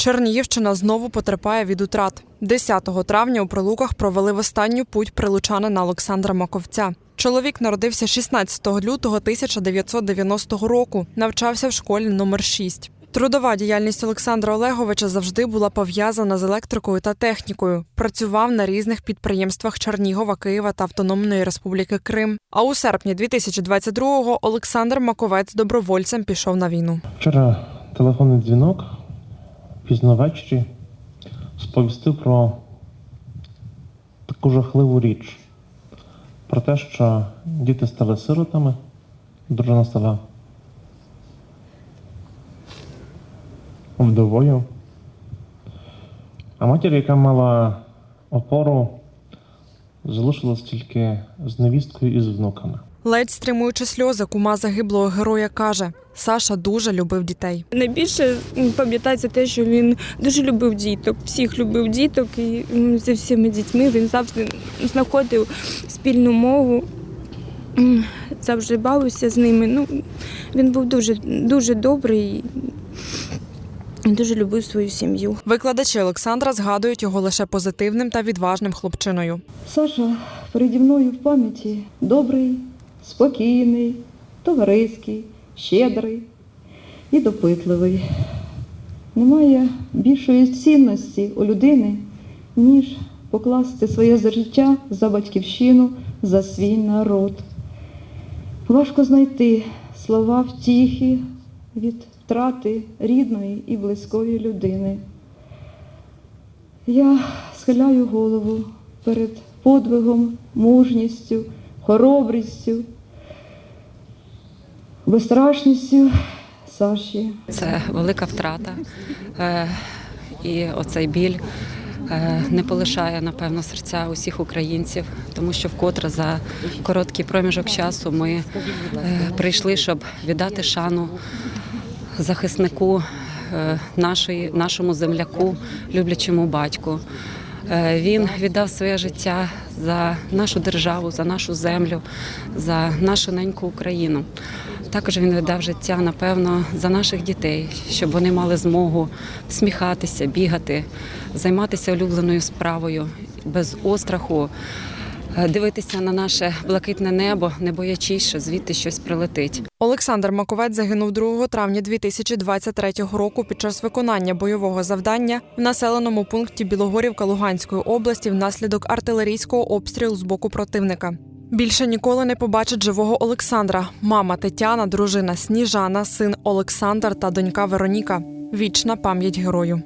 Чернігівщина знову потерпає від утрат. 10 травня у Прилуках провели в останню путь прилучанина Олександра Маковця. Чоловік народився 16 лютого 1990 року. Навчався в школі номер 6. Трудова діяльність Олександра Олеговича завжди була пов'язана з електрикою та технікою. Працював на різних підприємствах Чернігова, Києва та Автономної Республіки Крим. А у серпні 2022-го Олександр Маковець добровольцем пішов на війну. Вчора телефонний дзвінок пізно ввечері сповістив про таку жахливу річ. Про те, що діти стали сиротами, дружина стала вдовою. А матір, яка мала опору, залишилась тільки з невісткою і з внуками. Ледь стримуючи сльози, кума загиблого героя каже: Саша дуже любив дітей. Найбільше пам'ятається те, що він дуже любив діток, всіх любив діток, і зі всіма дітьми він завжди знаходив спільну мову, завжди бавився з ними. Ну, він був дуже, дуже добрий і дуже любив свою сім'ю. Викладачі Олександра згадують його лише позитивним та відважним хлопчиною. Саша переді мною в пам'яті добрий, спокійний, товариський, щедрий і допитливий. Немає більшої цінності у людини, ніж покласти своє життя за батьківщину, за свій народ. Важко знайти слова втіхи від втрати рідної і близької людини. Я схиляю голову перед подвигом, мужністю, хоробрістю, безстрашністю Саші. Це велика втрата. Е, І оцей біль е, не полишає, напевно, серця усіх українців, тому що вкотре за короткий проміжок часу ми е, прийшли, щоб віддати шану захиснику, нашої, нашому земляку, люблячому батьку. Е, Він віддав своє життя за нашу державу, за нашу землю, за нашу неньку Україну. Також він віддав життя, напевно, за наших дітей, щоб вони мали змогу сміхатися, бігати, займатися улюбленою справою без остраху, дивитися на наше блакитне небо, не боячись, що звідти щось прилетить. Олександр Маковець загинув 2 травня 2023 року під час виконання бойового завдання в населеному пункті Білогорівка Луганської області внаслідок артилерійського обстрілу з боку противника. Більше ніколи не побачить живого Олександра, мама Тетяна, дружина Сніжана, син Олександр та донька Вероніка. Вічна пам'ять герою.